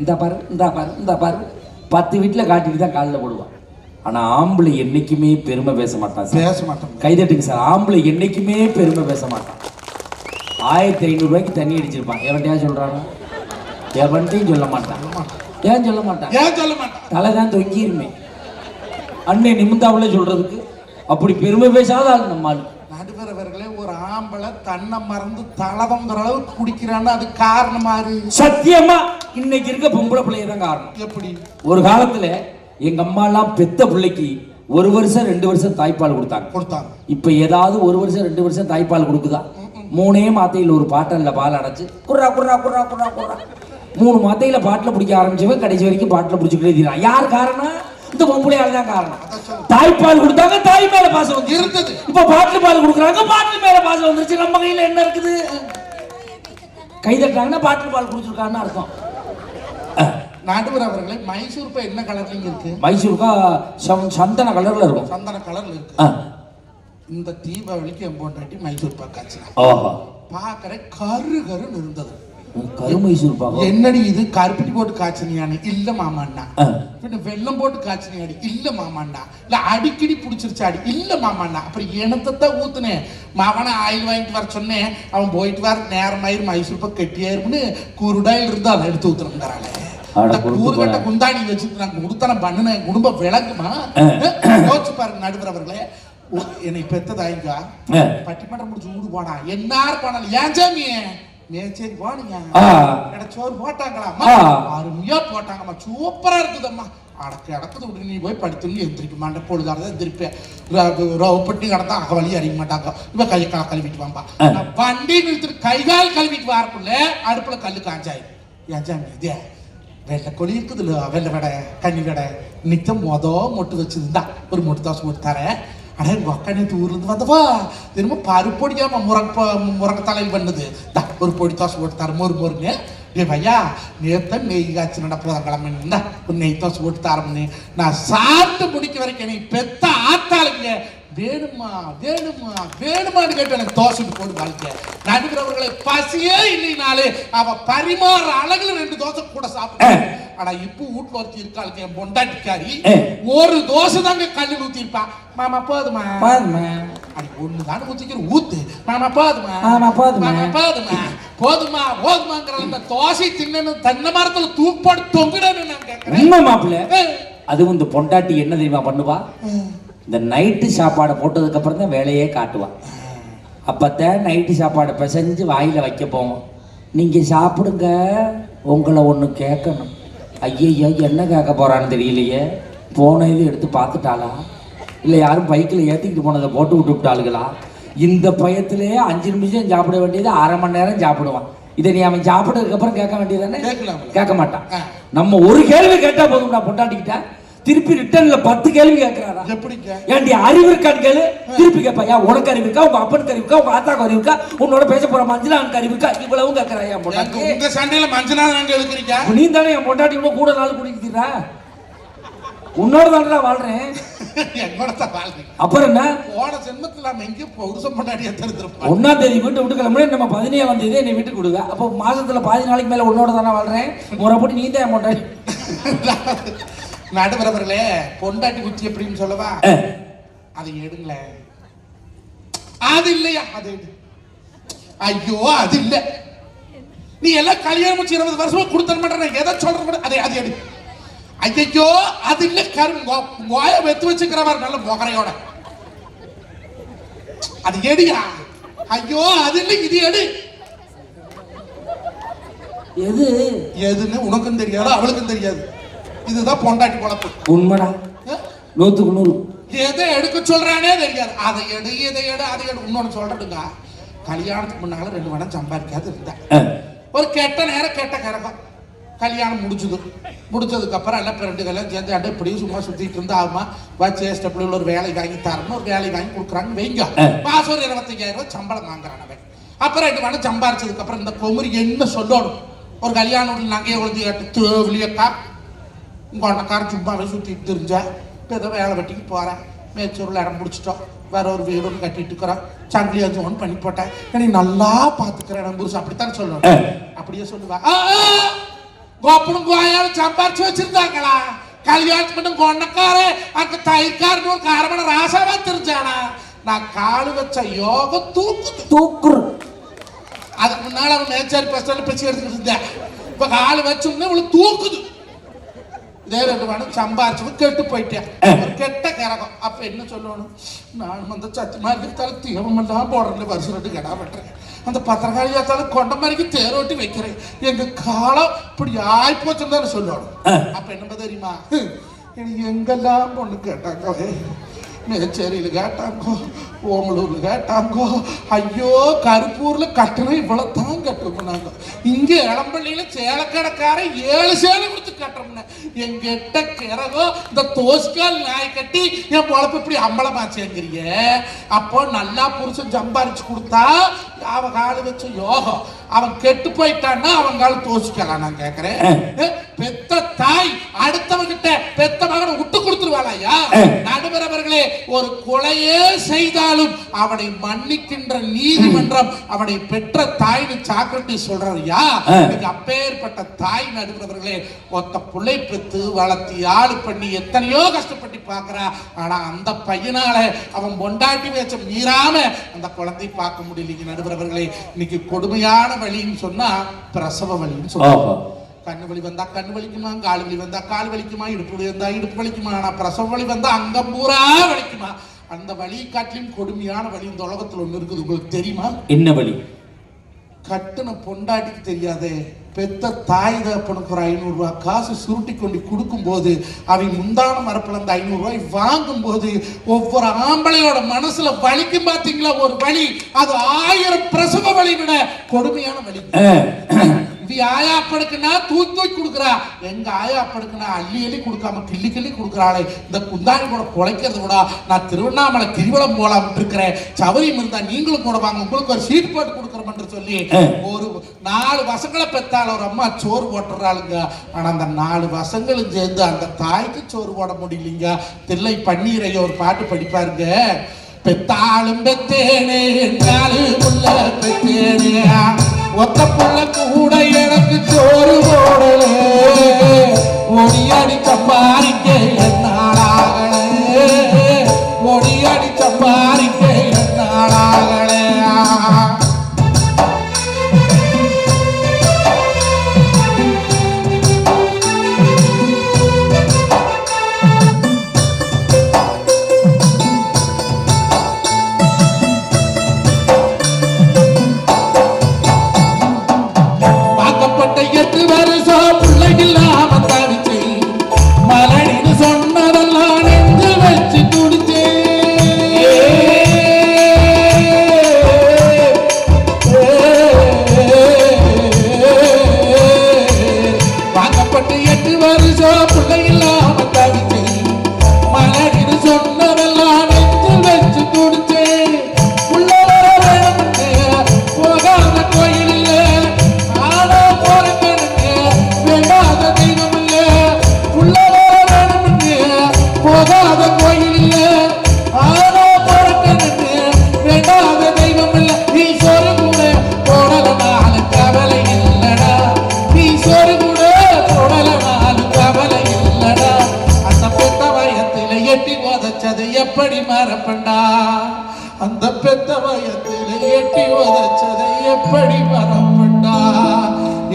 இந்த பாரு இந்த பாரு இந்த பாரு. பத்து வீட்டில் காட்டிட்டு தான் காலில் போடுவான். ஆனால் ஆம்பளை என்னைக்குமே பெருமை பேச மாட்டான் பேச மாட்டோம் கைதட்டுங்க சார். ஆம்பளை என்னைக்குமே பெருமை பேச மாட்டான். ஆயிரத்தி ஐநூறுரூவாய்க்கு தண்ணி அடிச்சிருப்பான். எவன்டையா சொல்கிறானா எவன்ட்டையும் சொல்ல மாட்டான். ஏன் சொல்ல மாட்டான்? ஏன் சொல்ல மாட்டான்? தலை தான் தொங்கிருமே. அன்னை நிமிந்தாவில் சொல்றதுக்கு. அப்படி பெருமை பேசாத ஆள் நம்ம ஆளு. நடுவர் அவர்களே ஒரு ஆம்பளை தன்னை மறந்து தலதங்கிற அளவுக்கு குடிக்கிறான்னு அது காரணமாரு சத்தியமா இன்னைக்கு இருக்க பொம்பளை பிள்ளைய தான் காரணம். எப்படி? ஒரு காலத்துல எங்க அம்மா எல்லாம் பெத்த பிள்ளைக்கு ஒரு வருஷம் ரெண்டு வருஷம் தாய்ப்பால் கொடுத்தாங்க. கொடுத்தாங்க. இப்ப ஏதாவது ஒரு வருஷம் ரெண்டு வருஷம் தாய்ப்பால் கொடுக்குதா? மூணே மாத்தையில் ஒரு பாட்டல்ல பால் அடைச்சு குர்ரா குர்ரா குர்ரா குர்ரா குர்ரா. மூணு மாத்தையில பாட்டில் பிடிக்க ஆரம்பிச்சவன் கடைசி வரைக்கும் பாட்டில் பிடிச்சிக்கிட்டே இருக்கிறான் யார் காரணம்? இந்த பொம்பளையால தான் காரணம். தாய்ப்பால் கொடுத்தாங்க தாய் மேல பாசம் வந்து இருந்தது. இப்ப பாட்டில் பால் கொடுக்குறாங்க பாட்டில் மேல பாசம் வந்துருச்சு. நம்ம கையில என்ன இருக்குது? கை தட்டுறாங்கன்னா பாட்டில் பால் குடிச்சிருக்கான்னு அர்த்தம். நடுவர் அவர்களே மைசூர் பை என்ன கலர்லங்க இருக்கு? மைசூருக்கா சந்தன கலர்ல இருக்கும். சந்தன கலர்ல இருக்கு. இந்த தீபாவளிக்கு என் பொண்டாட்டி மைசூர் பாக்கு காய்ச்சினா. ஓஹோ. பாக்குற கரு கருன்னு இருந்தது. என்னடி இது? கருப்பட்டி போட்டு காய்ச்சினியானு இல்ல மாமாண்ணா. பின்ன வெள்ளம் போட்டு காய்ச்சினியாடி. இல்ல மாமாண்ணா. இல்ல அடிக்கடி புடிச்சிருச்சாடி. இல்ல மாமாண்ணா. அப்புறம் எனத்தான் ஊத்துனேன். மாமனை ஆயில் வாங்கிட்டு வர சொன்னேன். அவன் போயிட்டு வர நேரமாயிரு மைசூர் பாக்கு கெட்டியாயிரும்னு குருடாயில் இருந்து அதை எடுத்து ஊத்துறேங்கிறாளே கூறுகட்ட. குந்தாணி வச்சுட்டு நான் கொடுத்தன பண்ணுன என் குடும்பம் விளங்குமா யோசிச்சு பாருங்க நடுவர் அவர்களே என்னை பெத்ததாய்ங்க. பட்டிமன்றம் முடிச்சு ஊடு போனா என்னார் போனாலும் ஏன் சாமி? மேச்சேரி போனீங்க சோறு போட்டாங்களா. அருமையா போட்டாங்கம்மா. சூப்பரா இருக்குதம்மா அடக்கு அடக்குது விட்டு நீ போய் படுத்துன்னு எந்திரிக்க மாட்டேன் பொழுதாக எந்திரிப்பேன். ரவுப்பட்டி கடந்தா அக வழி அறிய மாட்டாங்க. இவ கையை கால் கழுவிட்டு வாம்பா. வண்டி நிறுத்திட்டு கை கால் கழுவிட்டு வரக்குள்ள அடுப்புல கல்லு காஞ்சாய். ஏன் சாமி இதே? வெள்ளை கொழி இருக்குதுல்ல வெள்ளை வடை கன்னி வடை. நித்தம் மொத மொட்டு வச்சிருந்தா. ஒரு மொட்டு தோசை போட்டு தரேன். அட உங்க அக்கா நேற்று ஊர்லேருந்து வந்தவா? திரும்ப பருப்பொடியாம முறக்க முறக்க தலையில் பண்ணுது தா ஒரு பொடி தோசை போட்டு தர மொறு மொறுன்னு ஏ பையா நேத்த நெய் காய்ச்சி நடப்பதா கிளம்பி ஒரு நெய் தோசை போட்டு தரமுன்னு நான் சாப்பிட்டு முடிக்க வரைக்கும் நீ பெத்த ஆத்தாளுங்க. வேணுமா வேணுமா வேணுமான்னு கேட்டு எனக்கு தோசை போட்டு வாழ்க்கை நடுக்கிறவர்களை பசியே இல்லைனாலே அவ பரிமாற அழகுல ரெண்டு தோசை கூட சாப்பிட்டேன் ஆனா இப்போ வீட்டுல ஒருத்தி இருக்காளுங்க என் பொண்டாட்டிக்காரி. ஒரு தோசை தாங்க கல்லு ஊத்திருப்பா மாமா போதுமா? பாருமா அது ஒண்ணுதானே ஊத்திக்கிற ஊத்து. மாமா போதுமா? மாமா, போதுமா. போதுமா? போதுமா போதுமாங்கிற அந்த தோசை தின்னு தென்னை மரத்துல தூப்பாடு தொங்குடன்னு நான் கேட்கிறேன் உண்மை மாப்பிள்ள. அதுவும் இந்த பொண்டாட்டி என்ன தெரியுமா பண்ணுவா? இந்த நைட்டு சாப்பாடை போட்டதுக்கு அப்புறம் தான் வேலையே காட்டுவா. அப்பத்தான் நைட்டு சாப்பாடை பிசைஞ்சு வாயில வைக்க போவோம். நீங்க சாப்பிடுங்க. உங்களை ஒன்று கேட்கணும். ஐயய்யோ என்ன கேட்க போறான்னு தெரியலையே. போன இது எடுத்து பார்த்துட்டாளா? இல்லை யாரும் பைக்கில் ஏற்றிக்கிட்டு போனதை போட்டு விட்டு விட்டாளுகளா? இந்த பயத்திலே அஞ்சு நிமிஷம் சாப்பிட வேண்டியது அரை மணி நேரம் சாப்பிடுவான். இதை நீ அவன் சாப்பிட்டதுக்கு அப்புறம் கேட்க வேண்டியதானே கேட்கலாம்ல. கேட்க மாட்டான். நம்ம ஒரு கேள்வி கேட்டா போதும் நான் பொண்டாட்டிக்கிட்ட. திருப்பி ரிட்டர்ன்ல பத்து கேள்வி கேட்கிறாரா? எப்படிங்க? ஏன்டி அறிவு இருக்கான்னு கேளு. திருப்பி கேட்பா ஏன் உனக்கு அறிவு இருக்கா? உங்க அப்பனுக்கு அறிவு இருக்கா? உங்க ஆத்தாக்கு அறிவு இருக்கா? உன்னோட பேச போற மஞ்சளானுக்கு அறிவு இருக்கா? இவ்வளவும் கேட்கிறா என் பொண்டாட்டி? உங்க சண்டையில மஞ்சள் நாங்க எடுக்கிறீங்க நீ தானே என் பொண்டாட்டி? கூட கூட நாள் குடிக்கிறா உன்னோட தானே வாழ்றேன். என்னோட தான் வாழ்றீங்க. அப்புறம் என்ன? போன ஜென்மத்துல நம்ம எங்கேயும் புருஷன் பொண்டாட்டியா தெரிஞ்சிருப்போம் ஒன்னாம் தேதி வீட்டு விட்டு கிளம்புனே நம்ம பதினேழாம் தேதி என்னை வீட்டுக்கு கொடுங்க அப்போ மாசத்துல பாதி நாளைக்கு மேல உன்னோட தானே வாழ்றேன். முறைப்படி நீ தான் என் பொண்டாட்டி. நடுவரவர்களே பொண்டாட்டி குச்சி எப்படின்னு சொல்லவா? அதை எடுங்களேன் அது இல்லையா? அது ஐயோ அது இல்ல. நீ எல்லாம் கல்யாணம் முடிச்சு இருபது வருஷமா கொடுத்த மாட்டேன். எதை சொல்ற அதை அது எடு. ஐயோ அது இல்ல. கரு மோய வெத்து வச்சுக்கிற மாதிரி நல்ல முகரையோட. அது எடுயா? ஐயோ அது இல்ல. இது எடு. எது? எதுன்னு உனக்கும் தெரியாது அவளுக்கும் தெரியாது. இதுதான் பொண்டாட்டி குழப்பு உண்மைடா. நூத்துக்கு நூறு. எதை எடுக்க சொல்றானே தெரியாது. அதை எடு இதை எடு அதை எடு. இன்னொன்னு சொல்றதுங்க கல்யாணத்துக்கு முன்னால ரெண்டு மடம் சம்பாதிக்காது இருந்தேன் ஒரு கெட்ட நேரம் கெட்ட கரகம். கல்யாணம் முடிச்சுது. முடிச்சதுக்கு அப்புறம் எல்லாம் ஃப்ரெண்டுகள்லாம் சேர்ந்து அட்டை இப்படியும் சும்மா சுத்திட்டு இருந்தா ஆமா வச்சு ஸ்டெப்ல ஒரு வேலை வாங்கி தரணும் ஒரு வேலை வாங்கி கொடுக்குறாங்க வைங்க. மாசம் ஒரு இருபத்தஞ்சாயிரம் ரூபாய் சம்பளம் வாங்குறான் அவன். அப்புறம் ரெண்டு மடம் சம்பாரிச்சதுக்கு அப்புறம் இந்த குமரி என்ன சொல்லணும்? ஒரு கல்யாணம் நகையை குழந்தை கேட்டு தேவலியக்கா உங்க அண்ணக்காரன் சும்மாவே சுத்திட்டு தெரிஞ்சா இப்போ ஏதோ வேலை வெட்டிக்கு போறேன். மேச்சூரில் இடம் பிடிச்சிட்டோம். வேற ஒரு வீடு ஒன்று கட்டிட்டு இருக்கிறோம். சங்கிலி அஞ்சு ஒன்று பண்ணி போட்டேன். நீ நல்லா பார்த்துக்கிறேன் நம்ம புருஷன் அப்படித்தான் சொல்லணும். அப்படியே சொல்லுவா. கோப்பனும் கோயாலும் சம்பாரிச்சு வச்சிருந்தாங்களா? கல்யாணம் பண்ண கொண்டக்காரு அங்க தயிர்காரன் ஒரு காரமண ராசாவா தெரிஞ்சானா? நான் காலு வச்ச யோகம் தூக்குது தூக்குறு அதுக்கு முன்னால அவன் மேச்சாரி பஸ்டாண்ட் பிச்சை எடுத்துக்கிட்டு இருந்தேன். இப்ப காலு வச்ச உடனே இவளுக்கு தூக்குது. இதே ரெண்டு மணி சம்பாரிச்சு கெட்டு போயிட்டேன் ஒரு கெட்ட கரகம் அப்ப என்ன சொல்லணும் நான் வந்து சத்தியமா இருக்கிறதால தீவமெல்லாம் போடுறேன் வருஷம் ரெண்டு கடா வெட்டுறேன் அந்த பத்திரகாளியாத்தால கொண்ட மாதிரிக்கு தேரோட்டி வைக்கிறேன் எங்க காலம் இப்படி ஆயிப்போச்சுன்னு தானே சொல்லணும் அப்ப என்ன தெரியுமா எங்கெல்லாம் பொண்ணு கேட்டாங்களே மேச்சேரியில் கேட்டாங்கோ ஓமலூர்ல கேட்டாங்கோ ஐயோ கருப்பூர்ல கட்டணம் இவ்வளவு தான் கட்டணும்னாங்க இங்க இளம்பள்ளியில சேலக்கடைக்காரன் ஏழு சேலை கொடுத்து கட்டுறோம்னு. எங்கிட்ட கிறகோ இந்த தோஸ்கால் நாய் கட்டி என் பொழப்பு இப்படி அம்பலமாச்சேங்கிறீங்க அப்போ நல்லா புருஷன் சம்பாரிச்சு கொடுத்தா அவன் காலு வச்ச யோகம். அவன் கெட்டு போயிட்டான்னா அவன் கால தோசிக்கலாம் நான் கேக்குறேன். ஏ, பெத்த தாய் அடுத்தவங்கிட்ட பெத்த மகனை விட்டு கொடுத்துருவாளையா? நடுவர் அவர்களே ஒரு கொலையே செய்தாலும் அவனை மன்னிக்கின்ற நீதிமன்றம் அவனை பெற்ற தாய்னு சாக்ரட்டி சொல்றாருயா இன்னைக்கு அப்பேற்பட்ட தாய் நடுவர் அவர்களே ஒத்த புள்ளை வளர்த்தி ஆளு பண்ணி எத்தனையோ கஷ்டப்பட்டு பார்க்கறா. ஆனா அந்த பையனால அவன் பொண்டாட்டி பேச்ச மீறாம அந்த குழந்தை பார்க்க முடியலைங்க நடுவர் அவர்களே இன்னைக்கு கொடுமையான வழின்னு சொன்னா பிரசவ வலின்னு சொல்றாங்க ஓஹோ கண்ணு வலி வந்தா கண்ணு வலிக்குமா கால் வலி வந்தா கால் வலிக்குமா இடுப்பு வலி வந்தா இடுப்பு வலிக்குமா ஆனா பிரசவ வலி வந்தா அங்கம் பூரா வலிக்குமா. அந்த வலி காட்டிலும் கொடுமையான வலி இந்த உலகத்துல ஒண்ணு இருக்குது. உங்களுக்கு தெரியுமா? என்ன வழி? கட்டுன பொண்டாட்டிக்கு தெரியாதே பெத்த தாய் தகப்பனுக்கு ஒரு ஐநூறு ரூபாய் காசு சுருட்டி கொண்டு கொடுக்கும்போது அவன் முந்தான மரப்புல அந்த ஐநூறு ரூபாய் வாங்கும்போது ஒவ்வொரு ஆம்பளையோட மனசுல வலிக்கும் பாத்தீங்களா? ஒரு வலி. அது ஆயிரம் பிரசவ வலி விட கொடுமையான வலி. இது ஆயா அப்பனுக்குன்னா தூக்கி தூக்கி கொடுக்குறா. எங்க ஆயா அப்பனுக்குன்னா அள்ளி அள்ளி கொடுக்காம கிள்ளி கிள்ளி கொடுக்குறாளே. இந்த குந்தாணி கூட குலைக்கிறது கூட நான் திருவண்ணாமலை கிரிவலம் போலாம் இருக்கிறேன் சௌரியம் இருந்தா நீங்களும் கூட வாங்க. உங்களுக்கு ஒரு சீட் போட்டு கொடுக்குறோம் என்று சொல்லி ஒரு நாலு வசங்களை பெத்தால ஒரு அம்மா சோறு போட்டுறாளுங்க. ஆனா அந்த நாலு வசங்களும் சேர்ந்து அந்த தாய்க்கு சோறு போட முடியலைங்க. தில்லை பன்னீரைய ஒரு பாட்டு படிப்பாருங்க. பெத்தாலும் பெத்தேனே நாலு புள்ள பெத்தேனே ஒத்த புள்ள கூட எனக்கு சோறு போடல. ஒடியடி சம்பாதிக்க என்ன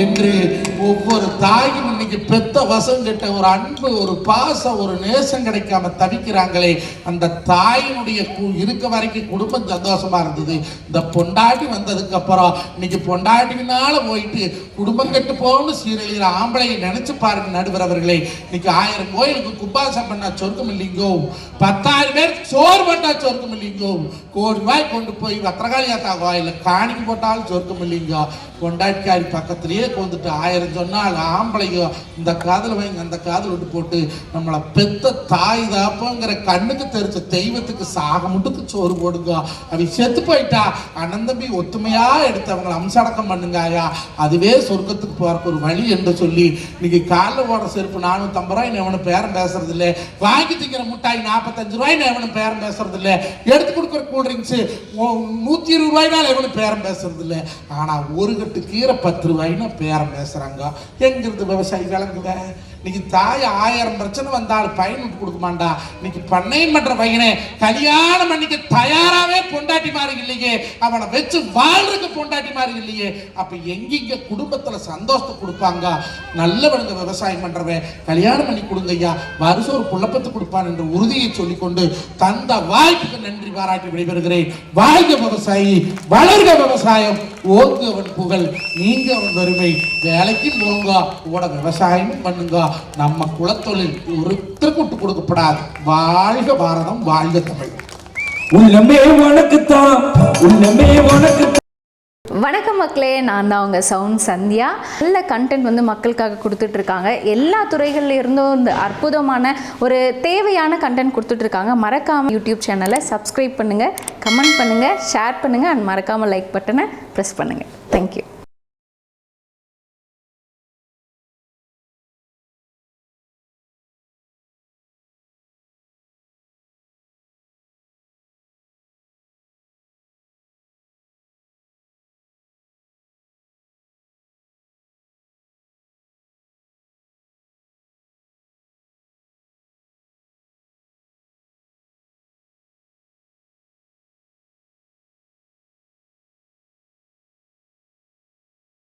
என்று ஒவ்வொரு தாயும் இன்னைக்கு பெத்த வசம் கிட்ட ஒரு அன்பு ஒரு பாசம் ஒரு நேசம் கிடைக்காம தவிக்கிறாங்களே அந்த தாயினுடைய கு- இருக்க வரைக்கும் குடும்பம் சந்தோஷமா இருந்தது. இந்த பொண்டாட்டி வந்ததுக்கு அப்புறம் இன்னைக்கு பொண்டாட்டினால போயிட்டு குடும்பம் கெட்டு போகணும்னு சீரழிகிற ஆம்பளையை நினைச்சு பாருங்க நடுவர் அவர்களே. இன்னைக்கு ஆயிரம் கோயிலுக்கு குப்பாசம் பண்ணா சொர்க்கம் இல்லைங்கோ பத்தாயிரம் பேர் சோறு பண்ணா சொர்க்கம் இல்லைங்கோ கோடி ரூபாய் கொண்டு போய் பத்திரகாளியாத்தா கோயில காணிக்கு போட்டாலும் சொர்க்கம் இல்லைங்கோ பொண்டாட்டிக்காரி பக்கத்திலேயே வந்துட்டு ஆயிரம் சொன்னால் ஆம்பளையோ இந்த காதல் வைங்க அந்த காதல் விட்டு போட்டு நம்மளை பெத்த தாய் தாப்பங்கிற கண்ணுக்கு தெரிஞ்ச தெய்வத்துக்கு சாக முட்டுக்கு சோறு போடுங்க அவ செத்து போயிட்டா அனந்தம்பி ஒத்துமையா எடுத்தவங்களை அம்சடக்கம் பண்ணுங்க ஐயா அதுவே சொர்க்கத்துக்கு போறக்கு ஒரு வழி என்று சொல்லி இன்னைக்கு காலில் ஓட செருப்பு நானூத்தம்பது ரூபாய் எவனும் பேரம் பேசுறது இல்லை வாங்கி திங்கிற முட்டாய் நாற்பத்தஞ்சு ரூபாய் எவனும் பேரம் பேசுறது இல்லை எடுத்து கொடுக்குற கூல்ட்ரிங்க்ஸ் நூத்தி இருபது ரூபாய்னால எவனும் பேரம் பேசுறது இல்லை ஆனா ஒரு கட்டு கீரை பத்து ரூபாய்னு பேரம் பேசுறாங்க. எங்கிருந்து விவசாயி விளங்குத இன்னைக்கு தாய் ஆயிரம் பிரச்சனை வந்தாலும் பையன் விட்டு கொடுக்க மாட்டா இன்னைக்கு பண்ணையும் பண்ற பையனே கல்யாணம் பண்ணிக்க தயாராவே பொண்டாட்டி மாறி இல்லையே. அவனை வச்சு வாழ்றதுக்கு பொண்டாட்டி மாறி இல்லையே. அப்ப எங்கெங்க குடும்பத்துல சந்தோஷத்தை கொடுப்பாங்க? நல்லவனுங்க விவசாயம் பண்றவன் கல்யாணம் பண்ணி கொடுங்க ஐயா. வருஷம் ஒரு குழப்பத்தை கொடுப்பான் என்ற உறுதியை சொல்லிக்கொண்டு தந்த வாய்ப்புக்கு நன்றி பாராட்டி விடைபெறுகிறேன். வாழ்க விவசாயி வளர்க விவசாயம். ஓங்கு அவன் புகழ் நீங்க அவன் வறுமை வேலைக்கும் போங்க உங்களோட விவசாயமும் பண்ணுங்க. நம்ம குலத்தொழில் ஒருத்தருக்கு விட்டு கொடுக்கப்படாது. வாழ்க பாரதம் வாழ்க தமிழ். உள்ளமே உனக்குத்தான் உள்ளமே உனக்கு வணக்கம் மக்களே நான் தான் உங்கள் சவுண்ட் சந்தியா. நல்ல கண்டென்ட் வந்து மக்களுக்காக கொடுத்துட்ருக்காங்க. எல்லா துறைகள்ல இருந்தும் இந்த அற்புதமான ஒரு தேவையான கண்டென்ட் கொடுத்துட்ருக்காங்க. மறக்காமல் யூடியூப் சேனலை சப்ஸ்கிரைப் பண்ணுங்கள் கமெண்ட் பண்ணுங்கள் ஷேர் பண்ணுங்கள் அண்ட் மறக்காமல் லைக் பட்டனை ப்ரெஸ் பண்ணுங்கள் தேங்க்யூ